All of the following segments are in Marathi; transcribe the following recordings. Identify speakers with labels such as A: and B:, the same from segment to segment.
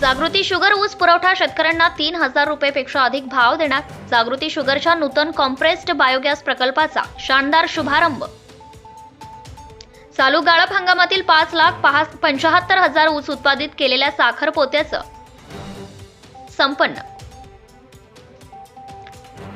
A: जागृती शुगर ऊस पुरवठा शेतकऱ्यांना तीन हजार रुपयेपेक्षा अधिक भाव देण्यात जागृती शुगरच्या नूतन कॉम्प्रेस्ड बायोगॅस प्रकल्पाचा शानदार शुभारंभ. चालू गाळप हंगामातील पाच लाख पहा पंचाहत्तर हजार ऊस उत्पादित केलेल्या साखर पोत्याचं संपन्न.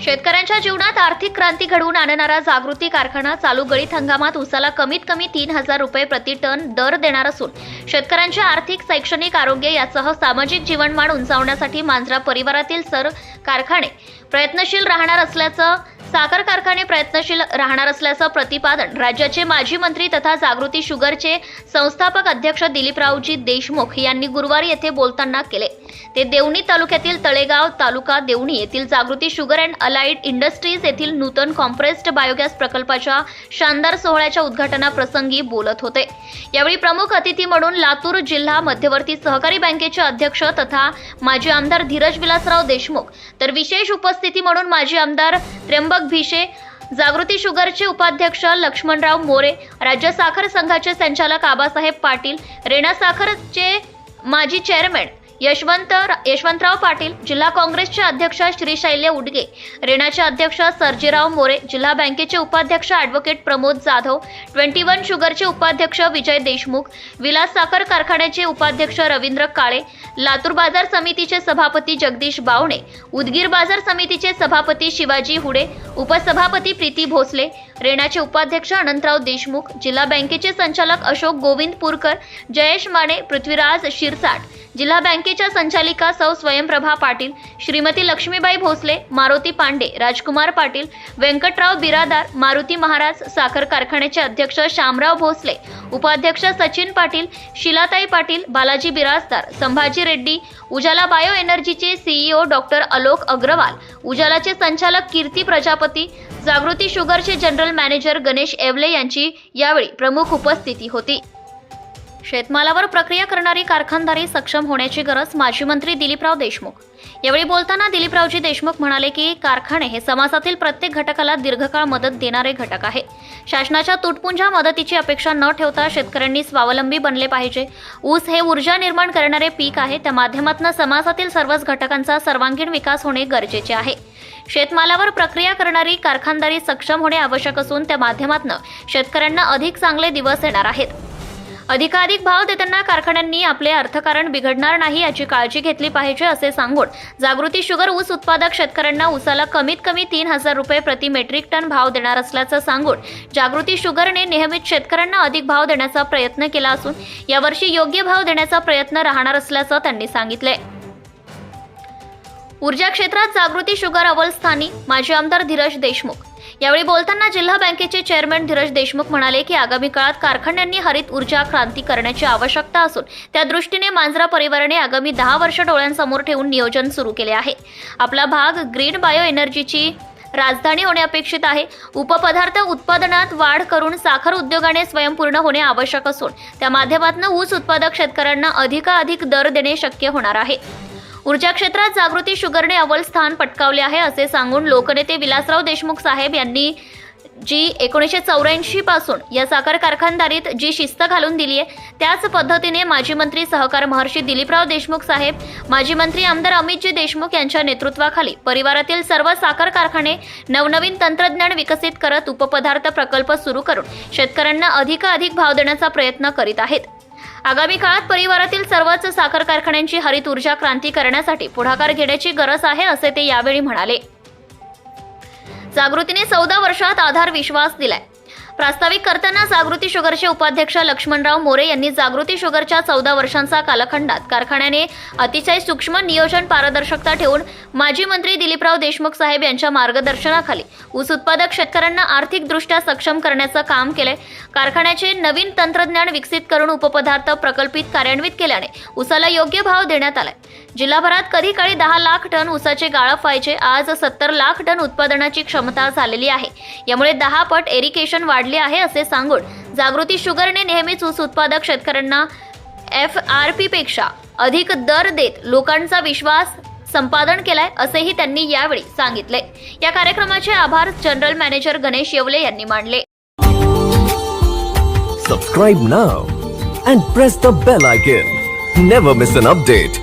A: शेतकऱ्यांच्या जीवनात आर्थिक क्रांती घडवून आणणारा जागृती कारखाना चालू गळीत हंगामात उसाला कमीत कमी तीन हजार रुपये प्रति टन दर देणार असून शेतकऱ्यांचे आर्थिक शैक्षणिक आरोग्य यासह सामाजिक जीवनमान उंचावण्यासाठी मांजरा परिवारातील सर कारखाने प्रयत्नशील राहणार असल्याचं साखर कारखाने प्रयत्नशील राहणार असल्याचं प्रतिपादन राज्याचे माजी मंत्री तथा जागृती शुगरचे संस्थापक अध्यक्ष दिलीपरावजी देशमुख यांनी गुरुवारी येथे बोलताना केले. ते देवणी तालुक्यातील तळेगाव तालुका देवणी येथील Jagruti sugar and allied industries येथील नूतन कॉम्प्रेस्ड बायोगॅस प्रकल्पाच्या शानदार सोहळ्याच्या उद्घाटनाप्रसंगी बोलत होते. यावेळी प्रमुख अतिथी म्हणून लातूर जिल्हा मध्यवर्ती सहकारी बँकेचे अध्यक्ष तथा माजी आमदार धीरज विलासराव देशमुख तर विशेष उपस्थिती म्हणून माजी आमदार त्र्यंबक भिशे जागृती शुगरचे उपाध्यक्ष लक्ष्मणराव मोरे राज्य साखर संघाचे संचालक आबासाहेब पाटील रेणा साखरचे माजी चेअरमॅन यशवंत यशवंतराव पाटील जिल्हा काँग्रेसचे अध्यक्ष श्रीशैल्य उडगे रेणाचे अध्यक्ष सरजीराव मोरे जिल्हा बँकेचे उपाध्यक्ष advocate Pramod Jadhav twenty one शुगरचे उपाध्यक्ष विजय देशमुख विलास साखर कारखान्याचे उपाध्यक्ष रवींद्र काळे लातूर बाजार समितीचे सभापती जगदीश बावणे उदगीर बाजार समितीचे सभापती शिवाजी हुडे उपसभापती प्रीती भोसले रेणाचे उपाध्यक्ष अनंतराव देशमुख जिल्हा बँकेचे संचालक अशोक गोविंद पुरकर जयेश माने पृथ्वीराज शिरसाट जिल्हा बँकेच्या संचालिका सौ स्वयंप्रभा पाटील श्रीमती लक्ष्मीबाई भोसले मारुती पांडे राजकुमार पाटील व्यंकटराव बिरादार मारुती महाराज साखर कारखान्याचे अध्यक्ष शामराव भोसले उपाध्यक्ष सचिन पाटील शिलाताई पाटील बालाजी बिराजदार संभाजी रेड्डी उजाला बायो एनर्जीचे सीईओ डॉक्टर अलोक अग्रवाल उजालाचे संचालक कीर्ती प्रजापती जागृती शुगरचे जनरल मॅनेजर गणेश येवले यांची यावेळी प्रमुख उपस्थिती होती. शेतमालावर प्रक्रिया करणारी कारखानदारी सक्षम होण्याची गरज माजी मंत्री दिलीपराव देशमुख. यावेळी बोलताना दिलीपरावजी देशमुख म्हणाले की कारखाने हे समाजातील प्रत्येक घटकाला दीर्घकाळ मदत देणारे घटक आहे. शासनाच्या तुटपुंजा मदतीची अपेक्षा न ठेवता शेतकऱ्यांनी स्वावलंबी बनले पाहिजे. ऊस हे ऊर्जा निर्माण करणारे पीक आहे त्या माध्यमातून समाजातील सर्वच घटकांचा सर्वांगीण विकास होणे गरजेचे आहे. शेतमालावर प्रक्रिया करणारी कारखानदारी सक्षम होणे आवश्यक असून त्या माध्यमातून शेतकऱ्यांना अधिक चांगले दिवस येणार आहेत. अधिकाधिक भाव देताना कारखान्यांनी आपले अर्थकारण बिघडणार नाही याची काळजी घेतली पाहिजे असे सांगून जागृती शुगर ऊस उत्पादक शेतकऱ्यांना ऊसाला कमीत कमी तीन हजार रुपये प्रति मेट्रिक टन भाव देणार असल्याचं सांगून जागृती शुगरने नेहमीच शेतकऱ्यांना अधिक भाव देण्याचा प्रयत्न केला असून यावर्षी योग्य भाव देण्याचा प्रयत्न राहणार असल्याचं त्यांनी सांगितलंय. ऊर्जा क्षेत्रात जागृती शुगर अव्वलस्थानी माजी आमदार धीरज देशमुख. यावेळी बोलताना जिल्हा बँकेचे चेअरमॅन धीरज देशमुख म्हणाले की आगामी काळात कारखान्यांनी हरित ऊर्जा क्रांती करण्याची आवश्यकता असून त्या दृष्टीने मांजरा परिवाराने आगामी दहा वर्ष डोळ्यांसमोर ठेवून नियोजन सुरू केले आहे. आपला भाग ग्रीन बायो एनर्जीची राजधानी होणे अपेक्षित आहे. उपपदार्थ उत्पादनात वाढ करून साखर उद्योगाने स्वयंपूर्ण होणे आवश्यक असून त्या माध्यमातून ऊस उत्पादक शेतकऱ्यांना अधिकाधिक दर देणे शक्य होणार आहे. ऊर्जा क्षेत्रात जागृती शुगरने अव्वल स्थान पटकावले आहे असे सांगून लोकनेते विलासराव देशमुख साहेब यांनी जी एकोणीसशे चौऱ्याऐंशी पासून या साखर कारखानदारीत जी शिस्त घालून दिली आहे त्याच पद्धतीने माजी मंत्री सहकार महर्षी दिलीपराव देशमुख साहेब माजी मंत्री आमदार अमितजी देशमुख यांच्या नेतृत्वाखाली परिवारातील सर्व साखर कारखाने नवनवीन तंत्रज्ञान विकसित करत उपपदार्थ प्रकल्प सुरू करून शेतकऱ्यांना अधिकाधिक भाव देण्याचा प्रयत्न करीत आहेत. आगामी काळात परिवारातील सर्वच साखर कारखान्यांची हरित ऊर्जा क्रांती करण्यासाठी पुढाकार घेण्याची गरज आहे असे ते यावेळी म्हणाले. जागृतीने चौदा वर्षात आधार विश्वास दिलाय. प्रास्ताविक करताना जागृती शुगरचे उपाध्यक्ष लक्ष्मणराव मोरे यांनी जागृती शुगरच्या चौदा वर्षांचा कालखंडात. कारखान्याने अतिशय सूक्ष्म नियोजन पारदर्शकता ठेवून माजी मंत्री दिलीपराव देशमुख साहेब यांच्या मार्गदर्शनाखाली ऊस उत्पादक शेतकऱ्यांना आर्थिकदृष्ट्या सक्षम करण्याचं काम केलंय. कारखान्याचे नवीन तंत्रज्ञान विकसित करून उपपदार्थ प्रकल्पित कार्यान्वित केल्याने ऊसाला योग्य भाव देण्यात आलाय. जिल्हाभरात कधी काळी दहा लाख टन ऊसाचे गाळप व्हायचे आज सत्तर लाख टन उत्पादनाची क्षमता झालेली आहे. यामुळे दहा पट एरिकेशन वाढले आहे असे सांगून जागृती शुगरने नेहमीच ऊस उत्पादक शेतकऱ्यांना एफ आर पी पेक्षा अधिक दर देत लोकांचा विश्वास संपादन केलाय असेही त्यांनी यावेळी सांगितले. या कार्यक्रमाचे आभार जनरल मॅनेजर गणेश येवले यांनी मानले.
B: Subscribe now and press the bell icon never miss an update